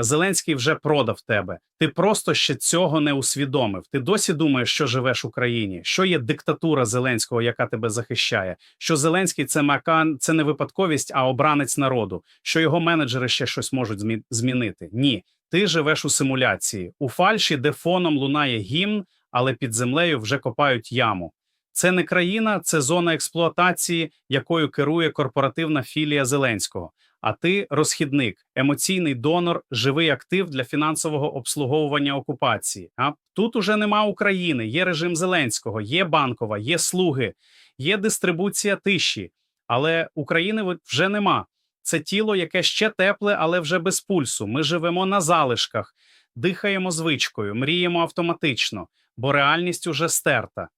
Зеленський вже продав тебе. Ти просто ще цього не усвідомив. Ти досі думаєш, що живеш в Україні, що є диктатура Зеленського, яка тебе захищає. Що Зеленський це макан, це не випадковість, а обранець народу. Що його менеджери ще щось можуть змі- змінити. Ні, ти живеш у симуляції, у фальші, де фоном лунає гімн, але під землею вже копають яму. Це не країна, це зона експлуатації, якою керує корпоративна філія Зеленського. А ти розхідник, емоційний донор, живий актив для фінансового обслуговування окупації. А тут уже нема України, є режим Зеленського, є банкова, є слуги, є дистрибуція тиші. Але України вже нема. Це тіло, яке ще тепле, але вже без пульсу. Ми живемо на залишках, дихаємо звичкою, мріємо автоматично, бо реальність уже стерта.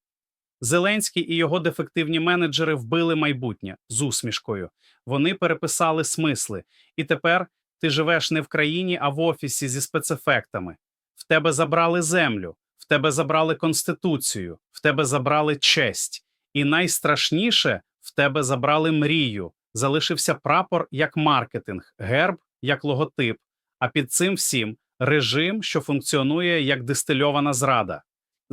Зеленський і його дефективні менеджери вбили майбутнє з усмішкою. Вони переписали смисли, і тепер ти живеш не в країні, а в офісі зі спецефектами. В тебе забрали землю, в тебе забрали конституцію, в тебе забрали честь. І найстрашніше в тебе забрали мрію. Залишився прапор як маркетинг, герб як логотип. А під цим всім режим, що функціонує як дистильована зрада.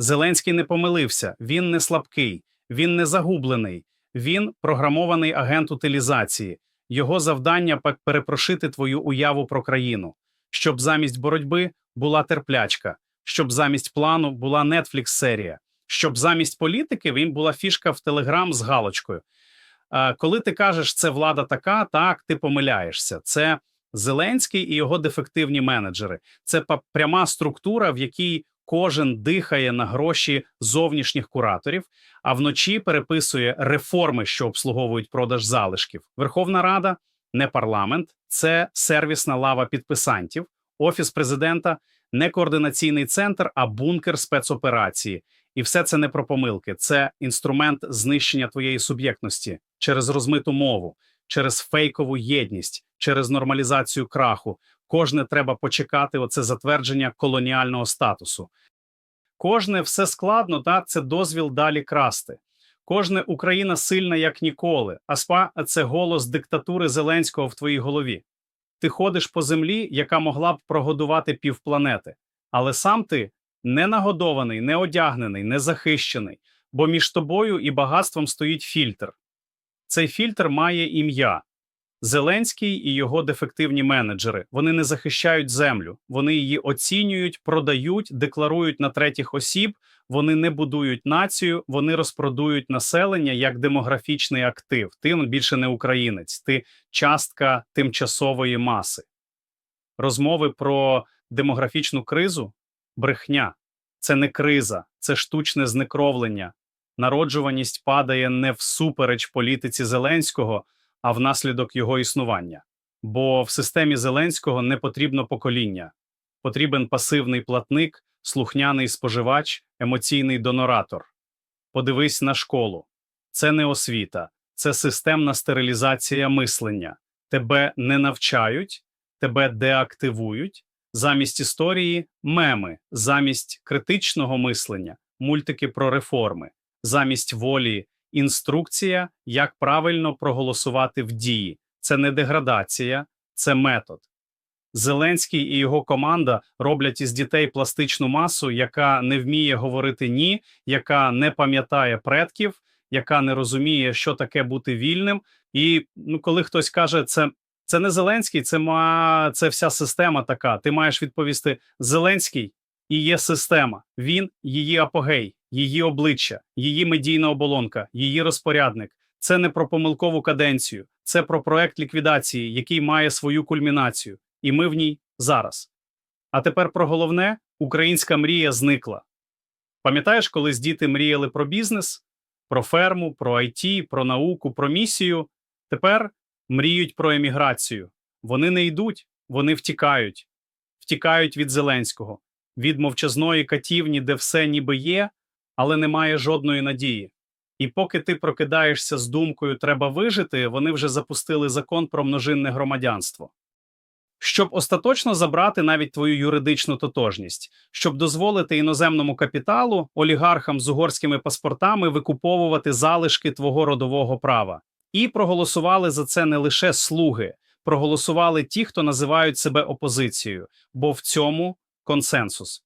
Зеленський не помилився, він не слабкий, він не загублений, він програмований агент утилізації. Його завдання перепрошити твою уяву про країну, щоб замість боротьби була терплячка, щоб замість плану була Netflix-серія, щоб замість політики він була фішка в Телеграм з галочкою. Коли ти кажеш, це влада така, так ти помиляєшся. Це Зеленський і його дефективні менеджери. Це пряма структура, в якій кожен дихає на гроші зовнішніх кураторів, а вночі переписує реформи, що обслуговують продаж залишків. Верховна Рада не парламент, це сервісна лава підписантів, офіс президента, не координаційний центр, а бункер спецоперації. І все це не про помилки, це інструмент знищення твоєї суб'єктності через розмиту мову, через фейкову єдність, через нормалізацію краху. Кожне треба почекати оце затвердження колоніального статусу. Кожне все складно, та це дозвіл далі красти. Кожне Україна сильна як ніколи, а це голос диктатури Зеленського в твоїй голові. Ти ходиш по землі, яка могла б прогодувати півпланети, але сам ти не нагодований, не одягнений, не захищений, бо між тобою і багатством стоїть фільтр. Цей фільтр має ім'я. Зеленський і його дефективні менеджери вони не захищають землю, вони її оцінюють, продають, декларують на третіх осіб. Вони не будують націю, вони розпродують населення як демографічний актив. Ти ну, більше не українець, ти частка тимчасової маси. Розмови про демографічну кризу брехня. Це не криза, це штучне знекровлення. Народжуваність падає не всупереч політиці Зеленського, а внаслідок його існування. Бо в системі Зеленського не потрібно покоління, потрібен пасивний платник, слухняний споживач, емоційний доноратор. Подивись на школу. Це не освіта, це системна стерилізація мислення. Тебе не навчають, тебе деактивують. Замість історії меми, замість критичного мислення, мультики про реформи, замість волі інструкція, як правильно проголосувати в дії. Це не деградація, це метод. Зеленський і його команда роблять із дітей пластичну масу, яка не вміє говорити ні, яка не пам'ятає предків, яка не розуміє, що таке бути вільним. І ну, коли хтось каже, це, це не Зеленський, це ма це вся система така. Ти маєш відповісти: Зеленський і є система. Він її апогей, її обличчя, її медійна оболонка, її розпорядник. Це не про помилкову каденцію, це про проект ліквідації, який має свою кульмінацію, і ми в ній зараз. А тепер про головне: українська мрія зникла. Пам'ятаєш, колись діти мріяли про бізнес, про ферму, про IT, про науку, про місію. Тепер мріють про еміграцію. Вони не йдуть, вони втікають, втікають від Зеленського, від мовчазної катівні, де все ніби є, але немає жодної надії. І поки ти прокидаєшся з думкою треба вижити, вони вже запустили закон про множинне громадянство. Щоб остаточно забрати навіть твою юридичну тотожність, щоб дозволити іноземному капіталу, олігархам з угорськими паспортами викуповувати залишки твого родового права. І проголосували за це не лише слуги, проголосували ті, хто називають себе опозицією, бо в цьому консенсус.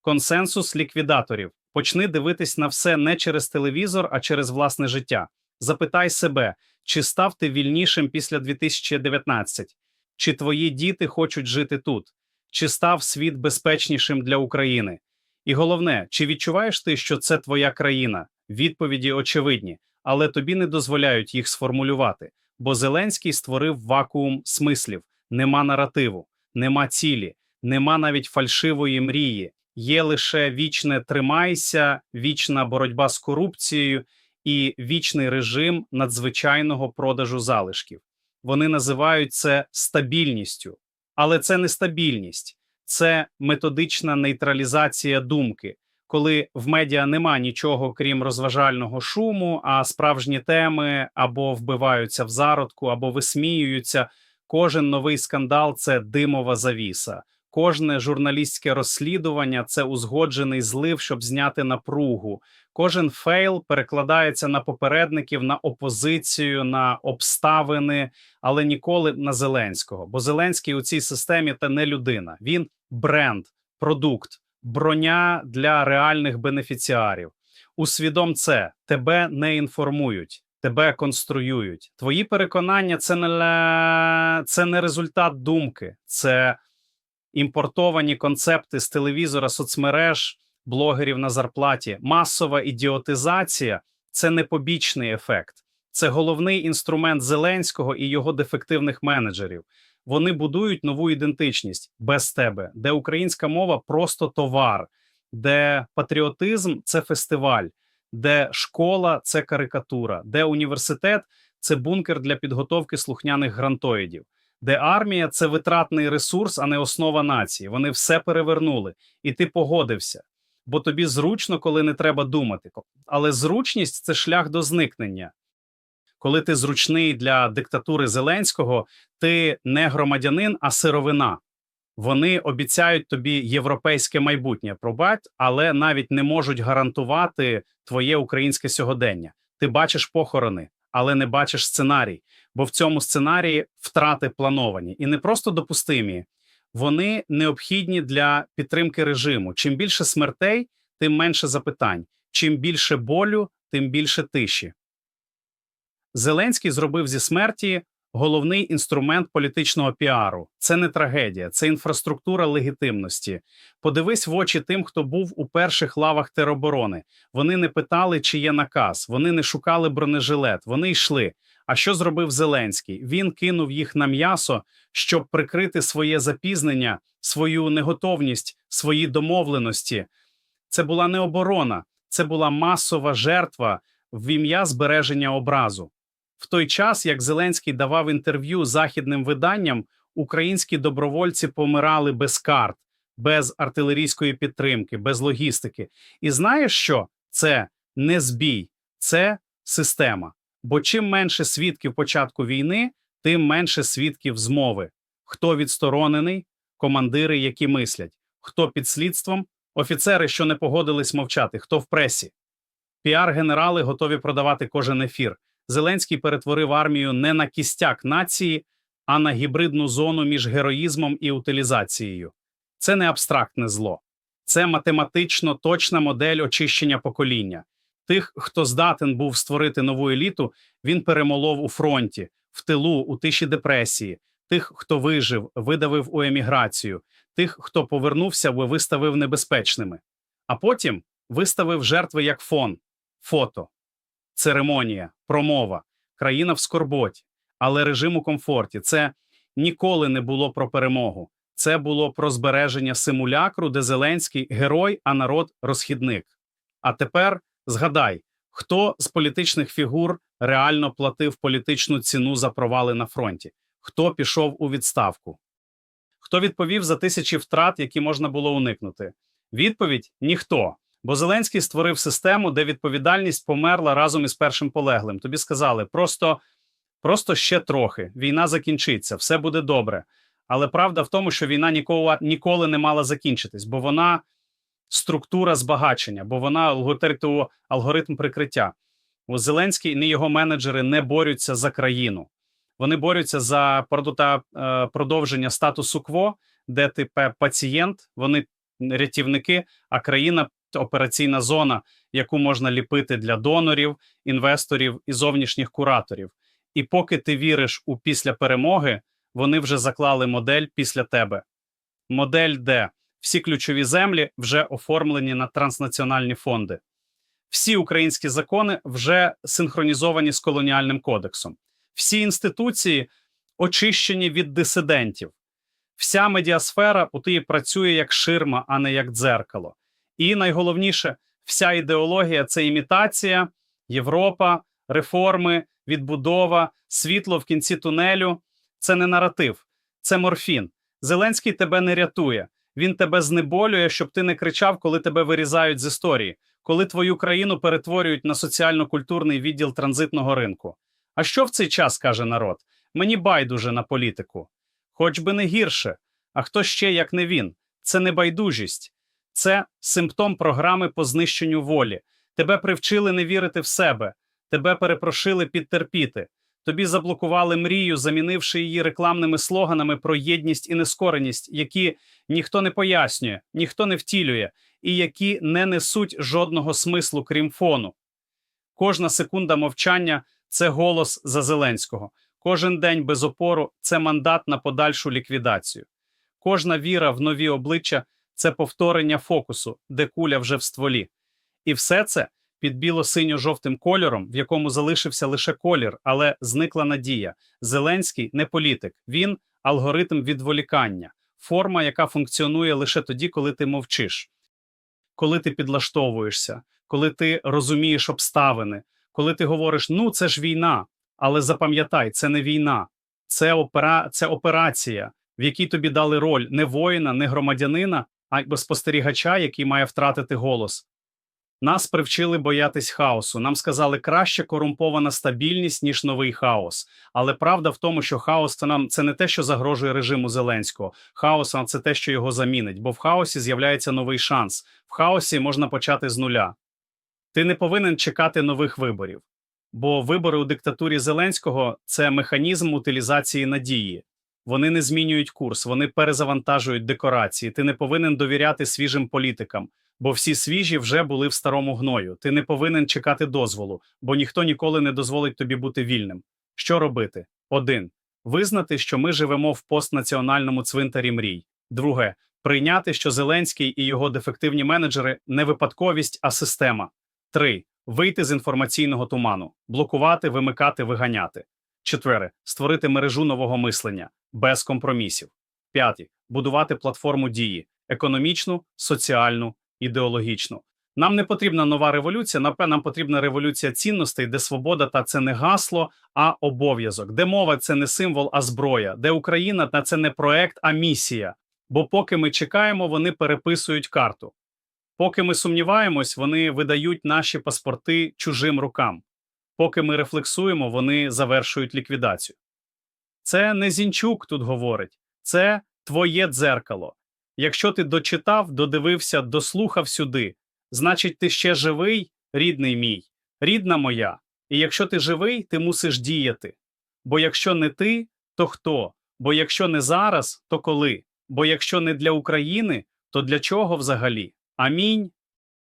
Консенсус ліквідаторів. Почни дивитись на все не через телевізор, а через власне життя. Запитай себе, чи став ти вільнішим після 2019? Чи твої діти хочуть жити тут? Чи став світ безпечнішим для України? І головне, чи відчуваєш ти, що це твоя країна? Відповіді очевидні, але тобі не дозволяють їх сформулювати, бо Зеленський створив вакуум смислів, нема наративу, нема цілі, нема навіть фальшивої мрії. Є лише вічне тримайся, вічна боротьба з корупцією і вічний режим надзвичайного продажу залишків. Вони називають це стабільністю, але це не стабільність, це методична нейтралізація думки, коли в медіа нема нічого крім розважального шуму, а справжні теми або вбиваються в зародку, або висміюються. Кожен новий скандал це димова завіса. Кожне журналістське розслідування це узгоджений злив, щоб зняти напругу. Кожен фейл перекладається на попередників, на опозицію, на обставини, але ніколи на Зеленського. Бо Зеленський у цій системі та не людина. Він бренд, продукт, броня для реальних бенефіціарів. Усвідом це тебе не інформують, тебе конструюють. Твої переконання це не це не результат думки, це імпортовані концепти з телевізора, соцмереж, блогерів на зарплаті. Масова ідіотизація це не побічний ефект, це головний інструмент Зеленського і його дефективних менеджерів. Вони будують нову ідентичність без тебе, де українська мова просто товар, де патріотизм це фестиваль, де школа це карикатура, де університет це бункер для підготовки слухняних грантоїдів, де армія це витратний ресурс, а не основа нації. Вони все перевернули, і ти погодився. Бо тобі зручно, коли не треба думати. Але зручність це шлях до зникнення. Коли ти зручний для диктатури Зеленського, ти не громадянин, а сировина. Вони обіцяють тобі європейське майбутнє, пробач, але навіть не можуть гарантувати твоє українське сьогодення. Ти бачиш похорони, але не бачиш сценарій, бо в цьому сценарії втрати плановані і не просто допустимі, вони необхідні для підтримки режиму. Чим більше смертей, тим менше запитань. Чим більше болю, тим більше тиші. Зеленський зробив зі смерті головний інструмент політичного піару. Це не трагедія, це інфраструктура легітимності. Подивись в очі тим, хто був у перших лавах тероборони. Вони не питали, чи є наказ, вони не шукали бронежилет, вони йшли. А що зробив Зеленський? Він кинув їх на м'ясо, щоб прикрити своє запізнення, свою неготовність, свої домовленості. Це була не оборона, це була масова жертва в ім'я збереження образу. В той час, як Зеленський давав інтерв'ю західним виданням, українські добровольці помирали без карт, без артилерійської підтримки, без логістики. І знаєш що? Це не збій, це система. Бо чим менше свідків початку війни, тим менше свідків змови. Хто відсторонений, командири, які мислять, хто під слідством, офіцери, що не погодились мовчати, хто в пресі. Піар-генерали готові продавати кожен ефір. Зеленський перетворив армію не на кістяк нації, а на гібридну зону між героїзмом і утилізацією. Це не абстрактне зло, це математично точна модель очищення покоління. Тих, хто здатен був створити нову еліту, він перемолов у фронті, в тилу, у тиші депресії. Тих, хто вижив, видавив у еміграцію, тих, хто повернувся, виставив небезпечними. А потім виставив жертви як фон, фото, церемонія, промова, країна в скорботі, але режим у комфорті. Це ніколи не було про перемогу. Це було про збереження симулякру, де Зеленський герой, а народ розхідник. А тепер згадай, хто з політичних фігур реально платив політичну ціну за провали на фронті, хто пішов у відставку, хто відповів за тисячі втрат, які можна було уникнути. Відповідь ніхто. Бо Зеленський створив систему, де відповідальність померла разом із першим полеглим. Тобі сказали, просто, просто ще трохи. Війна закінчиться, все буде добре. Але правда в тому, що війна ніколи, ніколи не мала закінчитись, бо вона структура збагачення, бо вона алгоритм, прикриття. Бо Зеленський і його менеджери не борються за країну. Вони борються за е, продовження статусу кво, де ти пацієнт, вони рятівники, а країна операційна зона, яку можна ліпити для донорів, інвесторів і зовнішніх кураторів. І поки ти віриш у після перемоги, вони вже заклали модель після тебе. Модель, де всі ключові землі вже оформлені на транснаціональні фонди. Всі українські закони вже синхронізовані з колоніальним кодексом. Всі інституції очищені від дисидентів. Вся медіасфера у тій працює як ширма, а не як дзеркало. І найголовніше, вся ідеологія це імітація, Європа, реформи, відбудова, світло в кінці тунелю. Це не наратив, це морфін. Зеленський тебе не рятує. Він тебе знеболює, щоб ти не кричав, коли тебе вирізають з історії, коли твою країну перетворюють на соціально-культурний відділ транзитного ринку. А що в цей час каже народ? Мені байдуже на політику. Хоч би не гірше. А хто ще, як не він? Це не байдужість, це симптом програми по знищенню волі. Тебе привчили не вірити в себе, тебе перепрошили підтерпіти. Тобі заблокували мрію, замінивши її рекламними слоганами про єдність і нескореність, які ніхто не пояснює, ніхто не втілює, і які не несуть жодного смислу, крім фону. Кожна секунда мовчання це голос за Зеленського. Кожен день без опору це мандат на подальшу ліквідацію. Кожна віра в нові обличчя це повторення фокусу, де куля вже в стволі. І все це під біло-синьо-жовтим кольором, в якому залишився лише колір, але зникла надія. Зеленський не політик, він алгоритм відволікання, форма, яка функціонує лише тоді, коли ти мовчиш, коли ти підлаштовуєшся, коли ти розумієш обставини, коли ти говориш: ну це ж війна. Але запам'ятай, це не війна, це, опера... це операція, в якій тобі дали роль не воїна, не громадянина, а якби спостерігача, який має втратити голос. Нас привчили боятись хаосу. Нам сказали краще корумпована стабільність, ніж новий хаос. Але правда в тому, що хаос це нам це не те, що загрожує режиму Зеленського. Хаос це те, що його замінить, бо в хаосі з'являється новий шанс. В хаосі можна почати з нуля. Ти не повинен чекати нових виборів. Бо вибори у диктатурі Зеленського це механізм утилізації надії. Вони не змінюють курс, вони перезавантажують декорації. Ти не повинен довіряти свіжим політикам, бо всі свіжі вже були в старому гною. Ти не повинен чекати дозволу, бо ніхто ніколи не дозволить тобі бути вільним. Що робити? Один визнати, що ми живемо в постнаціональному цвинтарі мрій. Друге прийняти, що Зеленський і його дефективні менеджери не випадковість, а система. Три вийти з інформаційного туману, блокувати, вимикати, виганяти. Четверте створити мережу нового мислення без компромісів. П'яті будувати платформу дії економічну, соціальну, ідеологічну. Нам не потрібна нова революція. напевно, нам потрібна революція цінностей, де свобода та це не гасло, а обов'язок, де мова це не символ, а зброя, де Україна та це не проект, а місія. Бо поки ми чекаємо, вони переписують карту. Поки ми сумніваємось, вони видають наші паспорти чужим рукам. Поки ми рефлексуємо, вони завершують ліквідацію. Це не Зінчук тут говорить, це твоє дзеркало. Якщо ти дочитав, додивився, дослухав сюди, значить, ти ще живий, рідний мій, рідна моя. І якщо ти живий, ти мусиш діяти. Бо якщо не ти, то хто? Бо якщо не зараз, то коли? Бо якщо не для України, то для чого взагалі? Амінь.